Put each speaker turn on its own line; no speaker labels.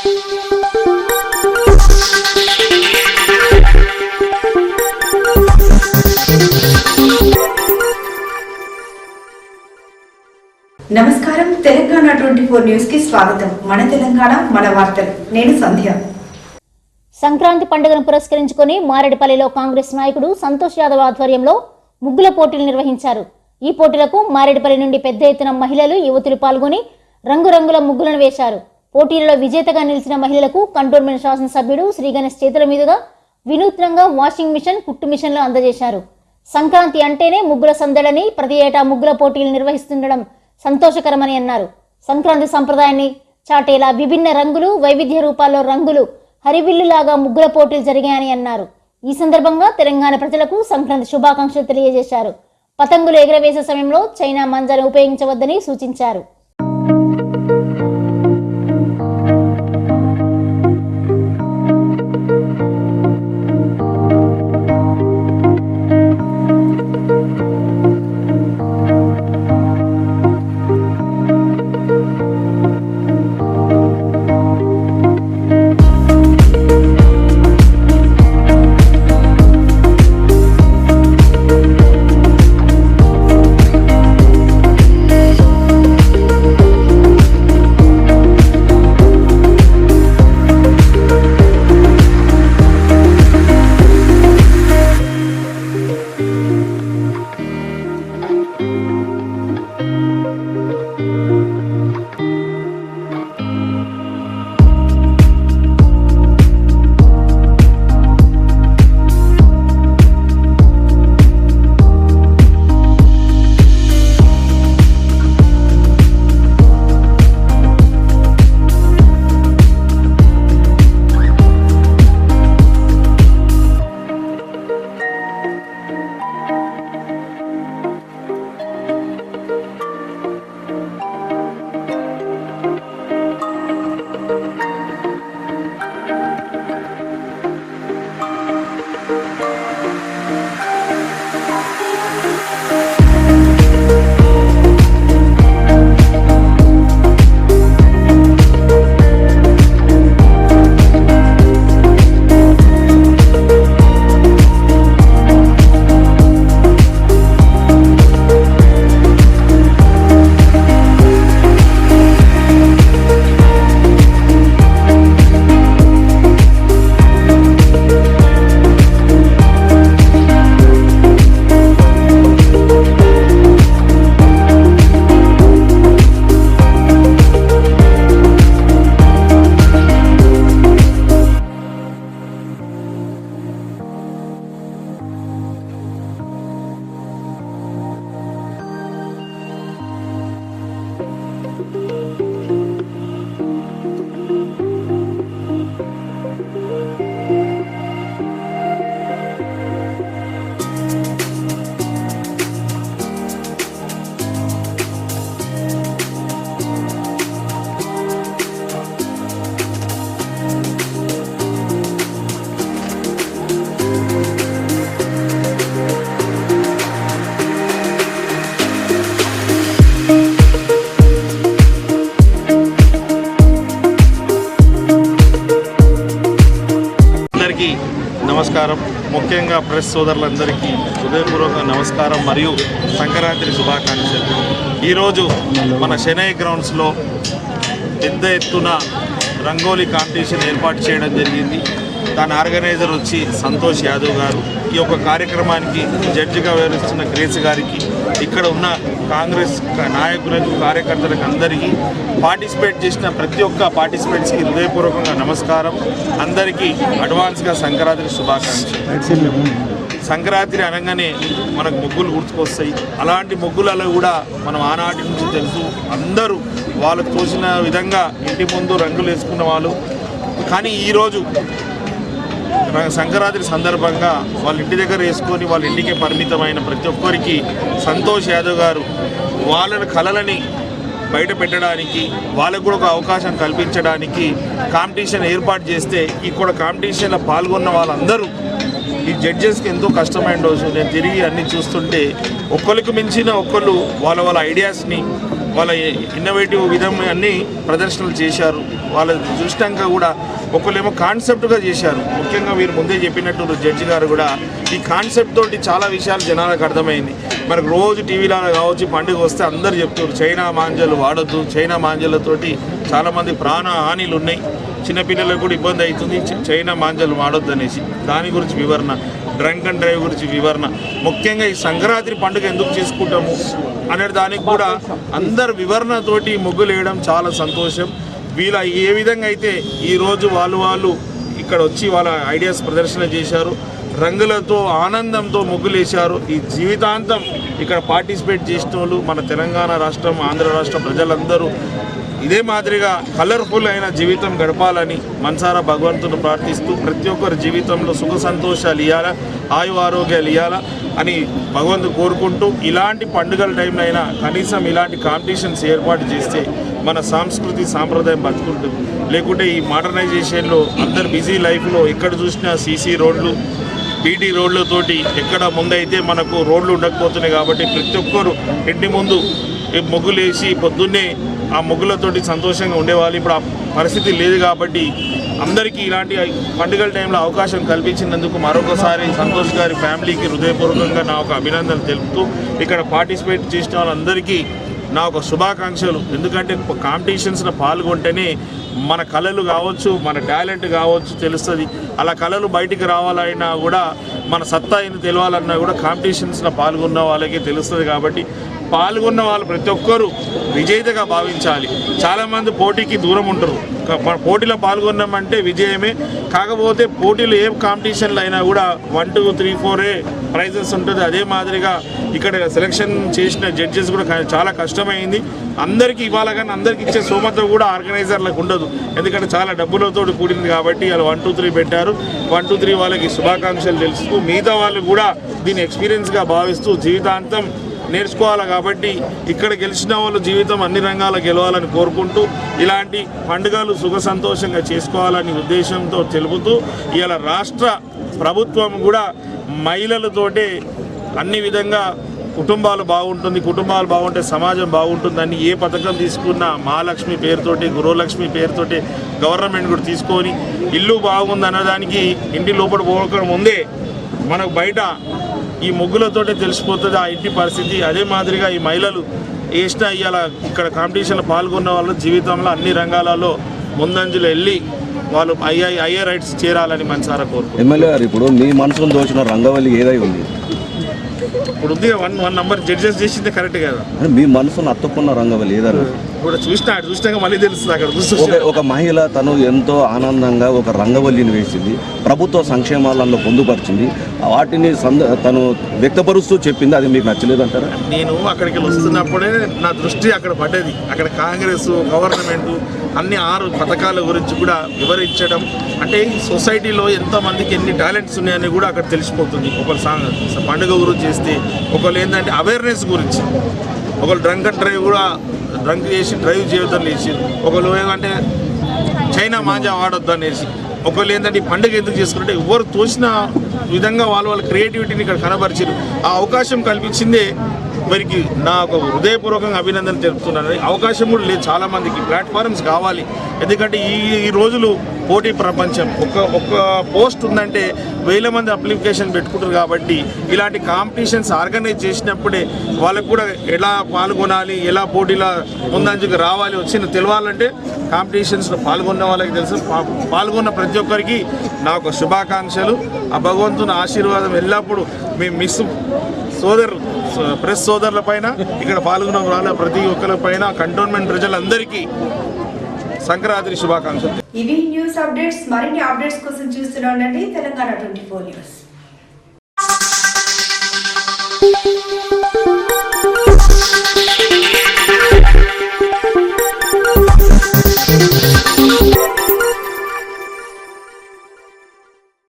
నమస్కారం. Telangana twenty four న్యూస్కి స్వాగతం. మన తెలంగాణ మన వార్తలు. నేను సంధ్య.
సంక్రాంతి పండుగను పురస్కరించుకొని మారేడుపల్లిలో కాంగ్రెస్ నాయకుడు సంతోష్ యాదవ్ ఆధ్వర్యంలో ముగ్గుల పోటీలు నిర్వహించారు. ఈ పోటీలకు మారేడుపల్లి నుండి పెద్ద ఎత్తున మహిళలు యువతులు పాల్గొని రంగురంగుల ముగ్గులను వేశారు. పోటీలలో విజేతగా నిలిచిన మహిళలకు కంటోన్మెంట్ శాసనసభ్యుడు శ్రీ గణేష్ చేతుల మీదుగా వినూత్నంగా వాషింగ్ మిషన్ కుట్టు మిషన్లు అందజేశారు. సంక్రాంతి అంటేనే ముగ్గుల సందడని ప్రతి ఏటా ముగ్గుల పోటీలు నిర్వహిస్తుండడం సంతోషకరమని అన్నారు. సంక్రాంతి సంప్రదాయాన్ని చాటేలా విభిన్న రంగులు వైవిధ్య రూపాల్లో రంగులు హరివిల్లులాగా ముగ్గుల పోటీలు జరిగాయని అన్నారు. ఈ సందర్భంగా తెలంగాణ ప్రజలకు సంక్రాంతి శుభాకాంక్షలు తెలియజేశారు. పతంగులు ఎగరవేసే సమయంలో చైనా మంజాను ఉపయోగించవద్దని సూచించారు.
అందరికీ ముఖ్యంగా ప్రెస్ సోదరులందరికీ హృదయపూర్వక నమస్కారం మరియు సంక్రాంతి శుభాకాంక్షలు. ఈరోజు మన చెన్నై గ్రౌండ్స్లో పెద్ద ఎత్తున రంగోలీ కాంపిటీషన్ ఏర్పాటు చేయడం జరిగింది. దాని ఆర్గనైజర్ వచ్చి సంతోష్ యాదవ్ గారు. ఈ యొక్క కార్యక్రమానికి జడ్జిగా వ్యవహరిస్తున్న గ్రేస్ గారికి ఇక్కడ ఉన్న కాంగ్రెస్ నాయకులకు కార్యకర్తలకు అందరికీ పార్టిసిపేట్ చేసిన ప్రతి ఒక్క పార్టిసిపేట్స్కి హృదయపూర్వకంగా నమస్కారం. అందరికీ అడ్వాన్స్గా సంక్రాంతి శుభాకాంక్షలు. సంక్రాంతి అనగానే మనకు ముగ్గులు గుర్తుకొస్తాయి. అలాంటి ముగ్గులలో కూడా మనం ఆనాటి నుంచి తెలుసు అందరూ వాళ్ళకు తోచిన విధంగా ఇంటి ముందు రంగులు వేసుకున్న వాళ్ళు. కానీ ఈరోజు సంక్రాంతి సందర్భంగా వాళ్ళ ఇంటి దగ్గర వేసుకొని వాళ్ళ ఇంటికే పరిమితమైన ప్రతి ఒక్కరికి సంతోష్ యాదవ్ గారు వాళ్ళ కళలని బయట పెట్టడానికి వాళ్ళకు కూడా ఒక అవకాశం కల్పించడానికి కాంపిటీషన్ ఏర్పాటు చేస్తే ఇక్కడ కాంపిటీషన్లో పాల్గొన్న వాళ్ళందరూ ఈ జడ్జెస్కి ఎంతో కష్టమైన రోజు. నేను తిరిగి అన్ని చూస్తుంటే ఒక్కరికి మించిన ఒక్కళ్ళు వాళ్ళ వాళ్ళ ఐడియాస్ని వాళ్ళ ఇన్నోవేటివ్ విధం అన్నీ ప్రదర్శనలు చేశారు. వాళ్ళ దృష్టాంగా కూడా ఒకళ్ళేమో కాన్సెప్ట్గా చేశారు. ముఖ్యంగా మీరు ముందే చెప్పినట్టు జడ్జి గారు కూడా ఈ కాన్సెప్ట్ తోటి చాలా విషయాలు జనాలకు అర్థమైంది. మనకు రోజు టీవీలో కావచ్చు పండుగ వస్తే అందరు చెప్తారు చైనా మాంజలు వాడొద్దు చైనా మాంజలతోటి చాలామంది ప్రాణ హానిలు ఉన్నాయి చిన్నపిల్లలకు కూడా ఇబ్బంది అవుతుంది చైనా మాంజలు వాడొద్దు అనేసి. దాని గురించి వివరణ డ్రంక్ అండ్ డ్రైవ్ గురించి వివరణ. ముఖ్యంగా ఈ సంక్రాంతి పండుగ ఎందుకు చేసుకుంటాము? అనే దానికి కూడా అందరు వివరణతోటి ముగ్గులు వేయడం చాలా సంతోషం. వీళ్ళ ఏ విధంగా అయితే ఈరోజు వాళ్ళు వాళ్ళు ఇక్కడ వచ్చి వాళ్ళ ఐడియాస్ ప్రదర్శన చేశారు రంగులతో ఆనందంతో ముగ్గులేశారు ఈ జీవితాంతం ఇక్కడ పార్టిసిపేట్ చేసిన వాళ్ళు మన తెలంగాణ రాష్ట్రం ఆంధ్ర రాష్ట్ర ప్రజలందరూ ఇదే మాదిరిగా కలర్ఫుల్ అయిన జీవితం గడపాలని మనసారా భగవంతుని ప్రార్థిస్తూ ప్రతి ఒక్కరి జీవితంలో సుఖ సంతోషాలు ఇవ్వాలా ఆయు ఆరోగ్యాలు ఇవ్వాలా అని భగవంతుడు కోరుకుంటూ ఇలాంటి పండుగల టైంలో అయినా కనీసం ఇలాంటి కాంపిటీషన్స్ ఏర్పాటు చేస్తే మన సంస్కృతి సాంప్రదాయం బతుకుంటుంది. లేకుంటే ఈ మోడర్నైజేషన్లో అందరు బిజీ లైఫ్లో ఎక్కడ చూసినా సీసీ రోడ్లు బీటీ రోడ్లతోటి ఎక్కడ ముందైతే మనకు రోడ్లు ఉండకపోతున్నాయి కాబట్టి ప్రతి ఒక్కరు ఇంటి ముందు ముగ్గులేసి పొద్దున్నే ఆ ముగ్గులతోటి సంతోషంగా ఉండేవాళ్ళు. ఇప్పుడు ఆ పరిస్థితి లేదు కాబట్టి అందరికీ ఇలాంటి పండుగల టైంలో అవకాశం కల్పించినందుకు మరొకసారి సంతోష్ గారి ఫ్యామిలీకి హృదయపూర్వకంగా నా ఒక అభినందనలు తెలుపుతూ ఇక్కడ పార్టిసిపేట్ చేసిన వాళ్ళందరికీ నా ఒక శుభాకాంక్షలు. ఎందుకంటే కాంపిటీషన్స్లో పాల్గొంటేనే మన కళలు కావచ్చు మన టాలెంట్ కావచ్చు తెలుస్తుంది. అలా కళలు బయటికి రావాలన్నా కూడా మన సత్తా ఏంది తెలియాలన్నా కూడా కాంపిటీషన్స్లో పాల్గొన్న వాళ్ళకి తెలుస్తుంది కాబట్టి పాల్గొన్న వాళ్ళు ప్రతి ఒక్కరూ విజేతగా భావించాలి. చాలామంది పోటీకి దూరం ఉంటారు. పోటీలో పాల్గొన్నామంటే విజయమే. కాకపోతే పోటీలు ఏ కాంపిటీషన్లు అయినా కూడా వన్ టూ త్రీ ఫోర్ ఏ ప్రైజెస్ ఉంటుంది. అదే మాదిరిగా ఇక్కడ సెలెక్షన్ చేసిన జడ్జెస్ కూడా చాలా కష్టమైంది. అందరికీ ఇవ్వాలి కానీ అందరికి ఇచ్చే సోమత కూడా ఆర్గనైజర్లకు ఉండదు. ఎందుకంటే చాలా డబ్బులతో కూడింది కాబట్టి వాళ్ళు వన్ టూ త్రీ పెట్టారు. వన్ టూ త్రీ వాళ్ళకి శుభాకాంక్షలు తెలుస్తూ మిగతా వాళ్ళు కూడా దీన్ని ఎక్స్పీరియన్స్గా భావిస్తూ జీవితాంతం నేర్చుకోవాలి కాబట్టి ఇక్కడ గెలిచిన వాళ్ళు జీవితం అన్ని రంగాల గెలవాలని కోరుకుంటూ ఇలాంటి పండుగలు సుఖ సంతోషంగా చేసుకోవాలని ఉద్దేశంతో తెలుపుతూ ఇవాళ రాష్ట్ర ప్రభుత్వం కూడా మహిళలతోటే అన్ని విధంగా కుటుంబాలు బాగుంటుంది కుటుంబాలు బాగుంటే సమాజం బాగుంటుందని ఏ పథకం తీసుకున్నా మహాలక్ష్మి పేరుతోటి గృహలక్ష్మి పేరుతోటి గవర్నమెంట్ కూడా తీసుకొని ఇల్లు బాగుంది అన్నదానికి ఇంటి లోపల పోక ముందే మనకు బయట ఈ ముగ్గులతోటే తెలిసిపోతుంది ఆ ఇంటి పరిస్థితి. అదే మాదిరిగా ఈ మహిళలు వేసిన ఇవాళ ఇక్కడ కాంపిటీషన్లో పాల్గొన్న వాళ్ళు జీవితంలో అన్ని రంగాలలో ముందంజలు వెళ్ళి వాళ్ళు ఐఐ ఐఏ రైట్స్ చేరాలని మనసారా కోరుకుంటున్నాను
ఎమ్మెల్యే గారు ఇప్పుడు మీ మనసును దోచిన రంగవల్లి ఏదై ఉంది?
ఇప్పుడు ఉంది వన్ వన్ నంబర్ జడ్జెస్ చేసింది కరెక్ట్ కదా.
అంటే మీ మనసును అత్తుకున్న రంగవల్లి ఏదన్నా
ఇప్పుడు చూసినా చూసినాక మళ్ళీ తెలుస్తుంది అక్కడ చూస్తే
ఒక మహిళ తను ఎంతో ఆనందంగా ఒక రంగవల్లిని వేసింది. ప్రభుత్వ సంక్షేమాలలో పొందుపరిచింది. వాటిని సంద తను వ్యక్తపరుస్తూ చెప్పింది అది మీకు నచ్చలేదంటారా?
నేను అక్కడికి వస్తున్నప్పుడే నా దృష్టి అక్కడ పడ్డది అక్కడ కాంగ్రెస్ గవర్నమెంట్ అన్ని ఆరు పథకాల గురించి కూడా వివరించడం. అంటే ఈ సొసైటీలో ఎంతమందికి ఎన్ని టాలెంట్స్ ఉన్నాయని కూడా అక్కడ తెలిసిపోతుంది. ఒకరు సాంగ్ పండుగ గురించి చేస్తే ఒకళ్ళు ఏంటంటే అవేర్నెస్ గురించి. ఒకరు డ్రంక్ అండ్ డ్రైవ్ కూడా డ్రంక్ చేసి డ్రైవ్ చేయొద్దని లేచి ఒకరు ఏమంటే చైనా మాంజా వాడొద్దు అనేసి. ఒకవేళ ఏంటంటే ఈ పండుగ ఎందుకు చేసుకుంటే ఎవరు తోచిన విధంగా వాళ్ళ వాళ్ళ క్రియేటివిటీని ఇక్కడ కనబరిచారు ఆ అవకాశం కల్పించిందే వీరికి నాకు హృదయపూర్వకంగా అభినందన తెలుపుతున్నాను. అవకాశం కూడా లేదు చాలామందికి. ప్లాట్ఫామ్స్ కావాలి. ఎందుకంటే ఈ ఈ రోజులు పోటీ ప్రపంచం. ఒక ఒక పోస్ట్ ఉందంటే వేల మంది అప్లికేషన్ పెట్టుకుంటారు కాబట్టి ఇలాంటి కాంపిటీషన్స్ ఆర్గనైజ్ చేసినప్పుడే వాళ్ళకు కూడా ఎలా పాల్గొనాలి ఎలా పోటీలో ముందంజకు రావాలి వచ్చిన తెలవాలంటే కాంపిటీషన్స్లో పాల్గొన్న వాళ్ళకి తెలుసు. పాల్గొన్న ప్రతి ఒక్కరికి నా ఒక శుభాకాంక్షలు. ఆ భగవంతుని ఆశీర్వాదం ఎల్లప్పుడూ మేము మిస్ సోదరు ప్రెస్ సోదరుల పైన ఇక్కడ పాల్గొన్న వాళ్ళ ప్రతి ఒక్కరి పైన కంటోన్మెంట్ ప్రజలందరికీ సంక్రాంతి శుభాకాంక్షలు.
ఇవి న్యూస్ అప్డేట్స్ మరిన్ని అప్డేట్స్ కోసం చూస్తూనే ఉండండి. Telangana twenty four news.